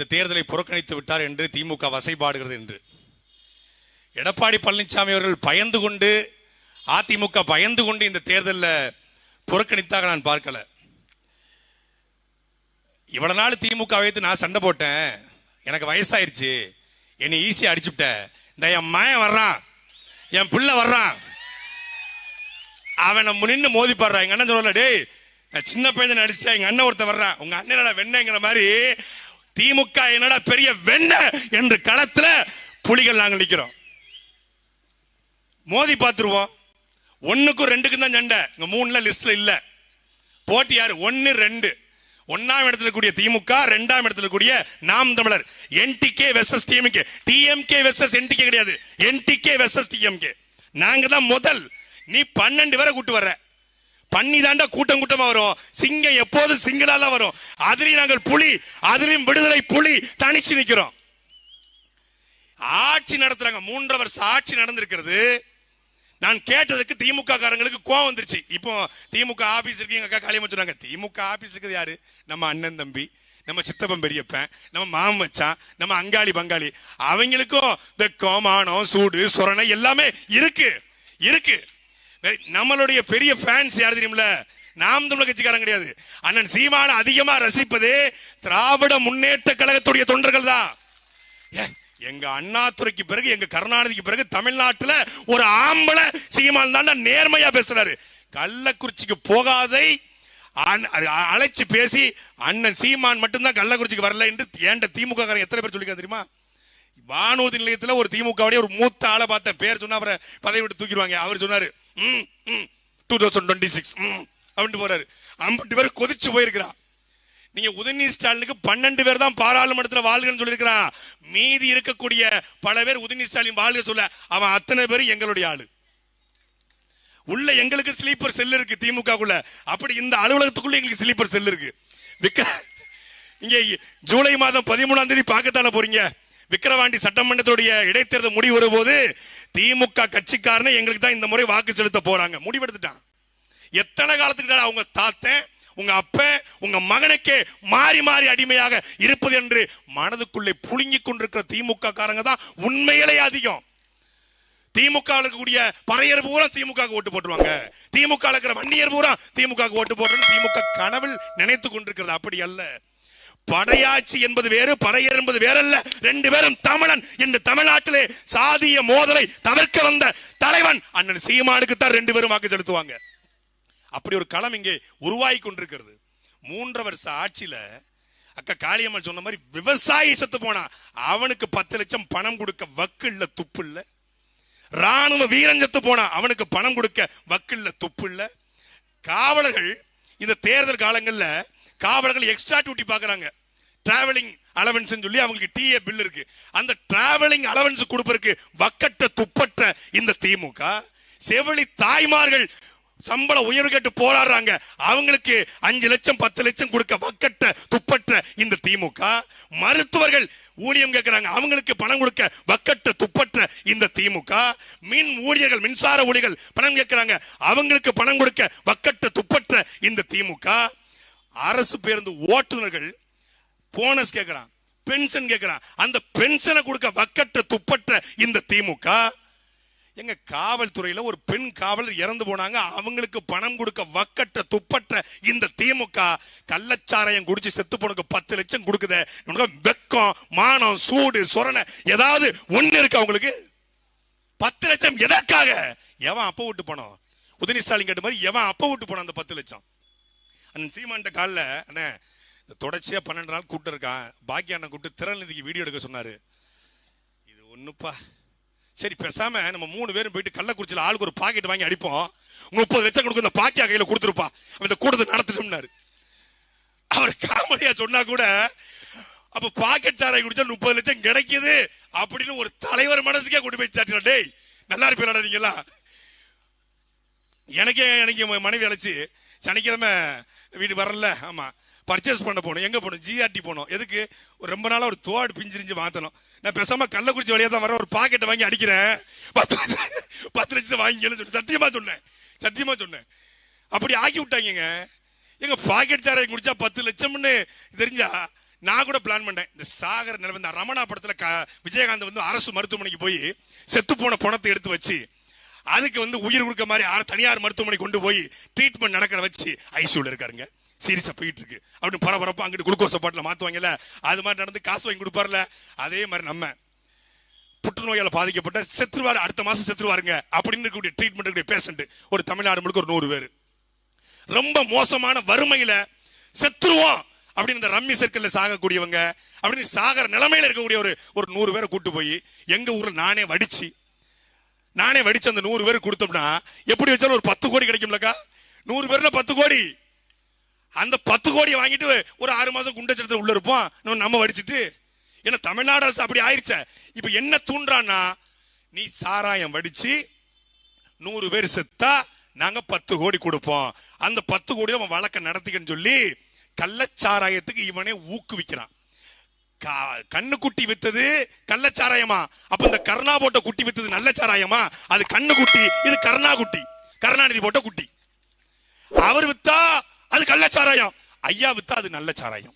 இந்த தேர்தலை புறக்கணித்து விட்டார் என்று திமுக வசைபாடுகிறது என்று. எடப்பாடி பழனிசாமி அவர்கள் பயந்து கொண்டு அதிமுக பயந்து கொண்டு இந்த தேர்தலில் புறக்கணித்தாக நான் பார்க்கல. இவ்வளவு நாள் திமுக வைத்து நான் சண்டை போட்டேன். எனக்கு வயசாயிருச்சு. என்னை ஈஸியா அடிச்சுவிட்ட இந்த என் மயன் வர்றான். என் பிள்ளை வர்றான். அவன் நம்ம நின்று மோதி பாடுறான் எங்க அண்ணன் சொல்லல டேய் நான் சின்ன பையன் அடிச்சா எங்க அண்ணன் ஒருத்தன் வர்றான். உங்க அண்ணனோட வெண்ணங்கிற மாதிரி திமுக என்னடா பெரிய வெண்ண என்று களத்துல புலிகள் நாங்கள் நிக்கிறோம். மோதி பார்த்துருவோம். ஒன்றுக்கும் ரெண்டுக்கும் தான் சண்டை. இங்க மூணுல லிஸ்ட்ல இல்ல. போட்டி யாரு? ஒன்னு ரெண்டு. ஒன்னாம் இடத்துல கூடிய திமுக ரெண்டாம் இடத்துல கூடிய Naam Tamilar. NTK versus DMK DMK versus NTK கிடையாது. என்டிகே வெர்சஸ் டிஎம்கே நாங்க தான் முதல். நீ பன்னெண்டு பேரை கூட்டு வர்ற. பண்ணி தாண்டா கூட்டம் கூட்டமா வரும். சிங்கம் எப்போதும் சிங்களால வரும். அதிலையும் நாங்கள் புலி அதிலையும் விடுதலை புலி தனிச்சு நிக்கிறோம். ஆட்சி நடத்துறாங்க. மூன்றரை வருஷம் ஆட்சி நடந்திருக்கிறது. நான் கேட்டதுக்கு திமுக காரங்களுக்கு கோவம் வந்துருச்சு. இப்போ திமுக ஆபீஸ் இருக்கு எங்க அக்கா காளியம்மா சொன்னாங்க திமுக ஆபீஸ் இருக்குது யாரு? நம்ம அண்ணன் தம்பி நம்ம சித்தப்பன் பெரியப்பன் நம்ம மாமச்சான் நம்ம அங்காளி பங்காளி. அவங்களுக்கும் இந்த கோமானம் சூடு சொரணை எல்லாமே இருக்கு. இருக்கு. நம்மளுடைய பெரிய ஃபேன்ஸ் யார் தெரியுமில நாம் தமிழக கட்சிக்காரன் கிடையாது. அண்ணன் சீமான அதிகமா ரசிப்பது திராவிட முன்னேற்ற கழகத்துடைய தொண்டர்கள் தான். ஏ, எங்க அண்ணாத்துறைக்கு பிறகு எங்க கருணாநிதிக்கு பிறகு தமிழ்நாட்டுல ஒரு ஆம்பளை சீமான் தான் நேர்மையா பேசுறாரு. கள்ளக்குறிச்சிக்கு போகாதை அழைச்சு பேசி அண்ணன் சீமான் மட்டும்தான் கள்ளக்குறிச்சிக்கு வரல என்று ஏண்ட திமுக எத்தனை பேர் சொல்லிக்க தெரியுமா? வானூர்தி நிலையத்தில் ஒரு திமுகவுடைய ஒரு மூத்த ஆளை பார்த்த பேர் சொன்னா அவரை பதவி விட்டு தூக்கிடுவாங்க. அவர் சொன்னாரு டூ தௌசண்ட் டுவெண்ட்டி சிக்ஸ் அப்படின்ட்டு போறாரு. ஐம்பட்டு பேர் கொதிச்சு போயிருக்கிறா நீங்க உதயநிதி ஸ்டாலினுக்கு பன்னெண்டு பேர் தான் பாராளுமன்றத்தில் வாழ்கன்னு சொல்லியிருக்கிறான். மீதி இருக்கக்கூடிய பல பேர் உதயநிதி ஸ்டாலின் வாழ்க சொல்ல அவன் அத்தனை பேரும் எங்களுடைய ஆளு. உள்ள எங்களுக்கு ஸ்லீப்பர் செல் இருக்கு திமுகக்குள்ள. அப்படி இந்த அலுவலகத்துக்குள்ள எங்களுக்கு ஸ்லீப்பர் செல் இருக்கு. விக்க இங்க ஜூலை மாதம் பதிமூணாம் தேதி பார்க்கத்தானே போறீங்க? விக்கிரவாண்டி சட்டமன்றத்துடைய இடைத்தேர்தல் முடிவு வரும்போது திமுக கட்சிக்காரனே எங்களுக்கு தான் இந்த முறை வாக்கு செலுத்த போறாங்க. முடிவெடுத்துட்டான். எத்தனை காலத்துக்கு அவங்க தாத்தன் உங்க அப்ப உங்க மகனுக்கே மாறி மாறி அடிமையாக இருப்பது என்று மனதுக்குள்ளே புழுங்கிக் கொண்டிருக்கிற திமுக காரங்க தான் உண்மையிலே அதிகம். திமுக இருக்கக்கூடிய பறையர் பூரா திமுக ஓட்டு போட்டுருவாங்க. திமுக இருக்கிற வன்னியர் பூரா திமுக ஓட்டு போட்டு திமுக கனவில் நினைத்து கொண்டிருக்கிறது. அப்படி அல்ல. படையாட்சி என்பது வேறு படையர் என்பது வேறல்ல. ரெண்டு பேரும் தமிழன் என்று தமிழ்நாட்டிலே சாதிய மோதலை தவிர்க்க வந்த தலைவன் அண்ணன் சீமானுக்கு தான் ரெண்டு பேரும் வாக்கு செலுத்துவாங்க. அப்படி ஒரு களம் இங்கே உருவாகி கொண்டிருக்கிறது. மூன்று வருஷ ஆட்சியில அக்கா காளியம்மன் சொன்ன மாதிரி விவசாயி செத்து போனா அவனுக்கு பத்து லட்சம் பணம் கொடுக்க வக்கு இல்ல துப்பு இல்ல. ராணுவ வீரன் செத்து போனா அவனுக்கு பணம் கொடுக்க வக்கு இல்ல துப்பு இல்ல. காவலர்கள் இந்த தேர்தல் காலங்களில் காவலர்கள் எக்ஸ்ட்ரா டியூட்டி பாக்குறாங்க டிராவலிங் அலவன்ஸ் சொல்லி அவங்களுக்கு டிஏ பில் இருக்கு. அந்த டிராவலிங் அலவன்ஸ் கொடுப்பதற்கு வக்கட்ட துப்பற்ற இந்த திமுக செவிலி தாய்மார்கள் சம்பள உயர்வு கேட்டு போராடுறாங்க. அவங்களுக்கு அஞ்சு லட்சம் பத்து லட்சம் கொடுக்க வக்கற்ற துப்பற்ற இந்த திமுக. மருத்துவர்கள் ஊதியம் கேட்கிறாங்க. அவங்களுக்கு பணம் கொடுக்க வக்கற்ற துப்பற்ற இந்த திமுக. மின் ஊழியர்கள் மின்சார ஊழியர்கள் பணம் கேட்கிறாங்க. அவங்களுக்கு பணம் கொடுக்க வக்கற்ற துப்பற்ற இந்த திமுக. அரசு பேருந்து ஓட்டுநர்கள் போனஸ் கேட்கிறான் பென்ஷன் கேட்கிறான் அந்த பென்ஷனை கொடுக்க வக்கற்ற துப்பற்ற இந்த திமுக? எங்க காவல்துறையில ஒரு பெண் காவலர் இறந்து போனாங்க அவங்களுக்கு பணம் கொடுக்க வக்கற்ற துப்பற்ற இந்த திமுக? கள்ளச்சாராயம் குடிச்சு செத்து போனக்கு பத்து லட்சம் கொடுக்குதே. வெக்கம் மானம் சூடு சொரணை ஏதாவது ஒண்ணு இருக்கு அவங்களுக்கு? பத்து லட்சம் எதற்காக? எவன் அப்ப விட்டு போனோம் உதயநிதி ஸ்டாலின் கேட்ட மாதிரி எவன் அப்ப விட்டு போனான் அந்த பத்து லட்சம்? அண்ணன் சீமான்ட்ட காலில் அண்ணே இந்த பன்னெண்டு நாள் கூப்பிட்டு இருக்கான் பாக்கி அண்ணன் கூப்பிட்டு திறநிதிக்கு வீடியோ எடுக்க சொன்னார். இது ஒன்றுப்பா சரி பேசாம நம்ம மூணு பேரும் போயிட்டு கள்ளக்குறிச்சியில் ஆளுக்கு ஒரு பாக்கெட் வாங்கி அடிப்போம். முப்பது லட்சம் கொடுக்க இந்த பாக்கியா கையில் கொடுத்துருப்பா. அந்த இந்த கூட்டத்தை நடத்தணும்னாரு. அவர் காமெடியா சொன்னா கூட அப்ப பாக்கெட் சாராய் குடிச்சா முப்பது லட்சம் கிடைக்குது. அப்படின்னு ஒரு தலைவர் மனசுக்கே கொண்டு போய் சாட்டினா டேய் நல்லா இருப்பீங்களா நீங்களா எனக்கே எனக்கு மனைவி அழைச்சி சனிக்கிழமை வீடு வரல ஆமாம் பர்ச்சேஸ் பண்ண போகணும். எங்கே போகணும்? ஜிஆர்டி போகணும். எதுக்கு? ஒரு ரொம்ப நாளாக ஒரு தோடு பிஞ்சிரிஞ்சு மாற்றணும் நான் பேசாமல் கள்ளக்குறிச்சி வழியாக தான் வர ஒரு பாக்கெட்டை வாங்கி அடிக்கிறேன். பத்து லட்சம் பத்து லட்சத்தை வாங்கிக்கலன்னு சொல்லி சத்தியமாக சொன்னேன். சத்தியமாக சொன்னேன். அப்படி ஆக்கி விட்டாங்கங்க. எங்க பாக்கெட் சாரை குடிச்சா பத்து லட்சம்னு தெரிஞ்சா நான் கூட பிளான் பண்ணேன். இந்த சாகர் நிலவு இந்த ரமணா படத்தில் க- விஜயகாந்த் வந்து அரசு மருத்துவமனைக்கு போய் செத்து போன பணத்தை எடுத்து வச்சு அதுக்கு வந்து உயிர் கொடுக்க மாதிரி தனியார் மருத்துவமனை கொண்டு போய் ட்ரீட்மெண்ட் நடக்கிற வச்சு ஐசியூல இருக்காருங்க. சீரியஸா போயிட்டு இருக்கு. அப்படின்னு பரபரப்பா அங்கிட்டு குளுக்கோஸ் பாட்டில் மாத்துவாங்கல்ல? அது மாதிரி நடந்து காசு வாங்கி கொடுப்பார்ல? அதே மாதிரி நம்ம புற்றுநோயால் பாதிக்கப்பட்ட செத்துருவார் அடுத்த மாசம் செத்துருவாருங்க அப்படின்னு இருக்கக்கூடிய ட்ரீட்மெண்ட் இருக்கக்கூடிய பேஷண்ட் ஒரு தமிழ்நாடு முழுக்க ஒரு நூறு பேர். ரொம்ப மோசமான வறுமையில செத்துருவோம் அப்படின்னு இந்த ரம்மி சர்க்கிளில் சாகக்கூடியவங்க அப்படின்னு சாகர நிலைமையில இருக்கக்கூடிய ஒரு ஒரு நூறு பேரை கூட்டு போய் எங்க ஊர்ல நானே வடிச்சு நானே வடிச்சு அந்த நூறு பேருக்கு கொடுத்தோம்னா எப்படி வச்சாலும் ஒரு பத்து கோடி கிடைக்கும்லக்கா? நூறு பேர்ல பத்து கோடி. அந்த பத்து கோடியை வாங்கிட்டு ஒரு ஆறு மாசம் குண்டச்சடத்துல உள்ள இருப்போம். நம்ம- நம்ம வடிச்சிட்டு ஏன்னா தமிழ்நாடு அரசு அப்படி ஆயிடுச்ச இப்ப என்ன தூண்டுறான்னா நீ சாராயம் வடிச்சு நூறு பேர் செத்தா நாங்க பத்து கோடி கொடுப்போம். அந்த பத்து கோடி அவன் வழக்கை நடத்திக்கன்னு சொல்லி கள்ளச்சாராயத்துக்கு இவனே ஊக்குவிக்கிறான். கா- கண்ணு குட்டி வித்தது கள்ளச்சாராயமா? அப்ப இந்த கருணா போட்ட குட்டி வித்தது நல்ல சாராயமா அது கண்ணு குட்டி இது கருணா குட்டி. கருணாநிதி போட்ட குட்டி. அவர் வித்தா அது கள்ளச்சாராயம். ஐயா வித்தா அது நல்ல சாராயம்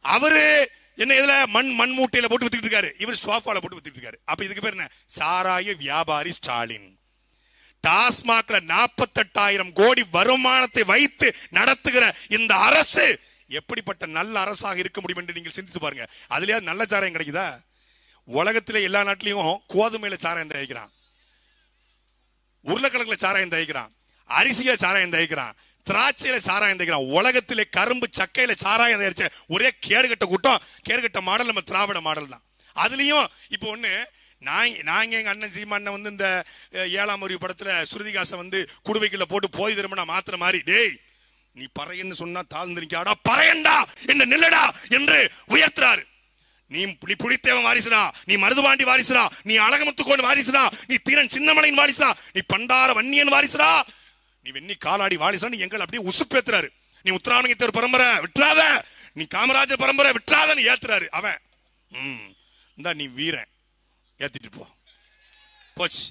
அவரு என்ன இதுல மண் மண் மூட்டையில போட்டு வித்துக்கிட்டு இருக்காரு. இவர் சோஃபால போட்டு வித்துக்கிட்டு இருக்காரு. அப்ப இதுக்கு பேர் என்ன? சாராய வியாபாரி ஸ்டாலின். டாஸ்மாக்ல நாற்பத்தெட்டாயிரம் கோடி வருமானத்தை வைத்து நடத்துகிற இந்த அரசு எப்படிப்பட்ட நல்ல அரசாக இருக்க முடியும் என்று நீங்கள் சிந்தித்து பாருங்க. அதுலயாவது நல்ல சாராயம் கிடைக்குதா? உலகத்திலே எல்லா நாட்டிலையும் கோதுமையில சாராயம் தயாரிக்கிறான். உருளைக்கிழங்குல சாராயம் தயாரிக்கிறான். அரிசியில சாராயம் தயாரிக்கிறான். திராட்சையில சாராயம் தயாரிக்கிறான். உலகத்திலே கரும்பு சக்கையில சாராயம் தயாரிச்ச ஒரே கேடுகட்ட கூட்டம் கேடுகட்ட மாடல் நம்ம திராவிட மாடல் தான். அதுலயும் இப்போ ஒண்ணு நான் நாங்கள் எங்க அண்ணன் சீமா அண்ணன் வந்து இந்த ஏழாம் அறிவு படத்துல ஸ்ருதிகாசை வந்து குடுவைக்குள்ள போட்டு போய் திரும்ப மாத்துற மாதிரி டேய் நீ பறையன்னு சொன்னா தாழ்ந்திருக்காடா பறையண்டா! என்ன நில்லடா என்று உயர்த்துறாரு. நீ நீ புலித்தேவன் வாரிசுடா நீ மருதுபாண்டி வாரிசுடா நீ அழகமுத்துக்கோன் வாரிசுடா நீ தீரன் சின்னமலையின் வாரிசுடா நீ பண்டார வன்னியன் வாரிசுடா. நீ வெண்ணி காலாடி வாரிசுடா நீ எங்களை அப்படியே உசுப்பேத்துறாரு. நீ உத்தராவணித்தர் பரம்பரை விட்டுறாத! நீ காமராஜர் பரம்பரை விட்டுறாதன்னு ஏத்துறாரு அவன். ம் இந்தா நீ வீரன். ஏத்திட்டு போ. போச்சு.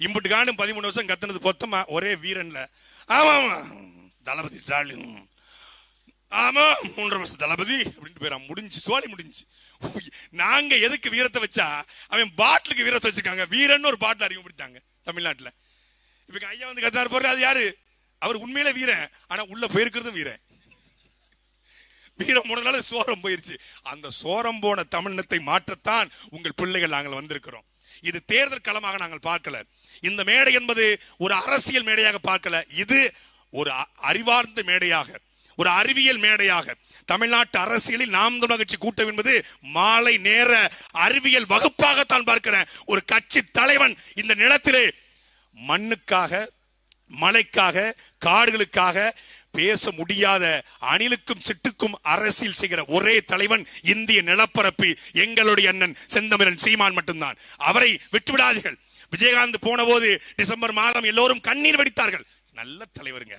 இம்புட்டு காண்டும் பதிமூணு வருஷம் கத்துனது பொத்தமா ஒரே வீரன்ல. ஆமா ஆமா தளபதி ஸ்டாலின். ஆமா மூன்றரை வருஷம் தளபதி அப்படின்ட்டு போயிடான் முடிஞ்சு சோழி முடிஞ்சு. நாங்க எதுக்கு வீரத்தை வச்சா அவன் பாட்டிலுக்கு வீரத்தை வச்சிருக்காங்க. வீரன் ஒரு பாட்டில் அறிமுகப்படுத்தாங்க தமிழ்நாட்டில். இப்ப ஐயா வந்து கத்தார் போற அது யாரு? அவர் உண்மையில வீரன். ஆனா உள்ள போயிருக்கிறதும் வீரன். வீரம் போனதுனால சோரம் போயிருச்சு. அந்த சோரம் போன தமிழினத்தை மாற்றத்தான் உங்கள் பிள்ளைகள் நாங்கள் வந்திருக்கிறோம். இது தேர்தல் களமாக நாங்கள் பார்க்கல. இந்த மேடை என்பது ஒரு அரசியல் மேடையாக பார்க்கல. இது ஒரு அ- அறிவார்ந்த மேடையாக ஒரு அறிவியல் மேடையாக தமிழ்நாட்டு அரசியலில் நாம் தமிழ் கட்சி கூட்டம் என்பது மாலை நேர அறிவியல் வகுப்பாகத்தான் பார்க்கிறேன். ஒரு கட்சி தலைவன் இந்த நிலத்திலே மண்ணுக்காக மலைக்காக காடுகளுக்காக பேச முடியாத அணிலுக்கும் சிட்டுக்கும் அரசியல் செய்கிற ஒரே தலைவன் இந்திய நிலப்பரப்பு எங்களுடைய அண்ணன் செந்தமிழன் சீமான் மட்டும்தான். அவரை விட்டுவிடாதீர்கள். விஜயகாந்த் போன போது டிசம்பர் மாதம் எல்லோரும் கண்ணீர் வடித்தார்கள். நல்ல தலைவருங்க.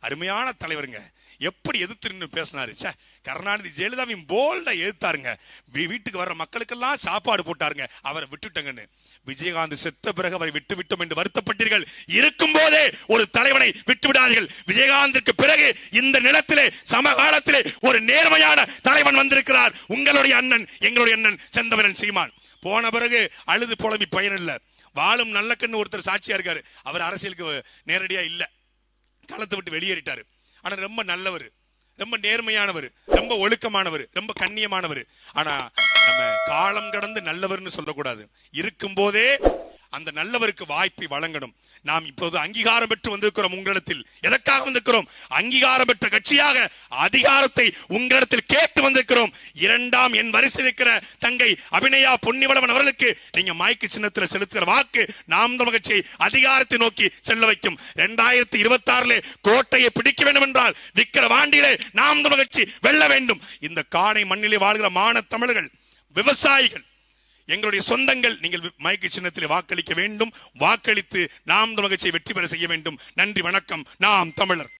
அருமையான தலைவருங்க. எப்படி எதிர்த்து நின்று பேசினாரு? சே கருணாநிதி ஜெயலலிதாவையும் போல்டா எதிர்த்தாருங்க. வீட்டுக்கு வர்ற மக்களுக்கெல்லாம் சாப்பாடு போட்டாருங்க. அவரை விட்டுட்டங்கன்னு. விஜயகாந்த் செத்த பிறகு அவரை விட்டு விட்டோம் என்று வருத்தப்பட்டீர்கள். இருக்கும் போதே ஒரு தலைவனை விட்டு விடாதீர்கள். விஜயகாந்திற்கு பிறகு இந்த நிலத்திலே சமகாலத்திலே ஒரு நேர்மையான தலைவன் வந்திருக்கிறார். உங்களுடைய அண்ணன் எங்களுடைய அண்ணன் செந்தவரன் சீமான். போன பிறகு அழுது புலம்பி பயனில்லை. வாழும் நல்ல கண்ணு ஒருத்தர் சாட்சியா இருக்காரு. அவர் அரசியலுக்கு நேரடியா இல்ல. களத்தை விட்டு வெளியேறிட்டாரு. ஆனா ரொம்ப நல்லவர். ரொம்ப நேர்மையானவர். ரொம்ப ஒழுக்கமானவர். ரொம்ப கண்ணியமானவர். ஆனா நம்ம காலம் கடந்து நல்லவர்னு சொல்லக்கூடாது. இருக்கும் போதே அந்த நல்லவருக்கு வாய்ப்பை வழங்கணும். நாம் இப்போது அங்கீகாரம் பெற்று வந்திருக்கிறோம் உங்களிடத்தில். எதற்காக வந்திருக்கிறோம்? அங்கீகாரம் பெற்ற கட்சியாக அதிகாரத்தை உங்களிடத்தில் கேட்டு வந்திருக்கிறோம். இரண்டாம் என் வரிசை இருக்கிற தங்கை அபிநயா பொன்னிவளவன் அவர்களுக்கு நீங்க மயக்கு சின்னத்தில் செலுத்துகிற வாக்கு நாம் தமிழ் கட்சியை அதிகாரத்தை நோக்கி செல்ல வைக்கும். இரண்டாயிரத்தி இருபத்தி ஆறுல கோட்டையை பிடிக்க வேண்டும் என்றால் விக்கிற வாண்டியிலே நாம் தமிழ் கட்சி வெல்ல வேண்டும். இந்த காணை மண்ணிலே வாழ்கிற மான தமிழர்கள் விவசாயிகள் எங்களுடைய சொந்தங்கள் நீங்கள் மைக்கு சின்னத்தில் வாக்களிக்க வேண்டும். வாக்களித்து நாம் தமிழ் வெற்றி பெற செய்ய வேண்டும். நன்றி வணக்கம். நாம் தமிழர்.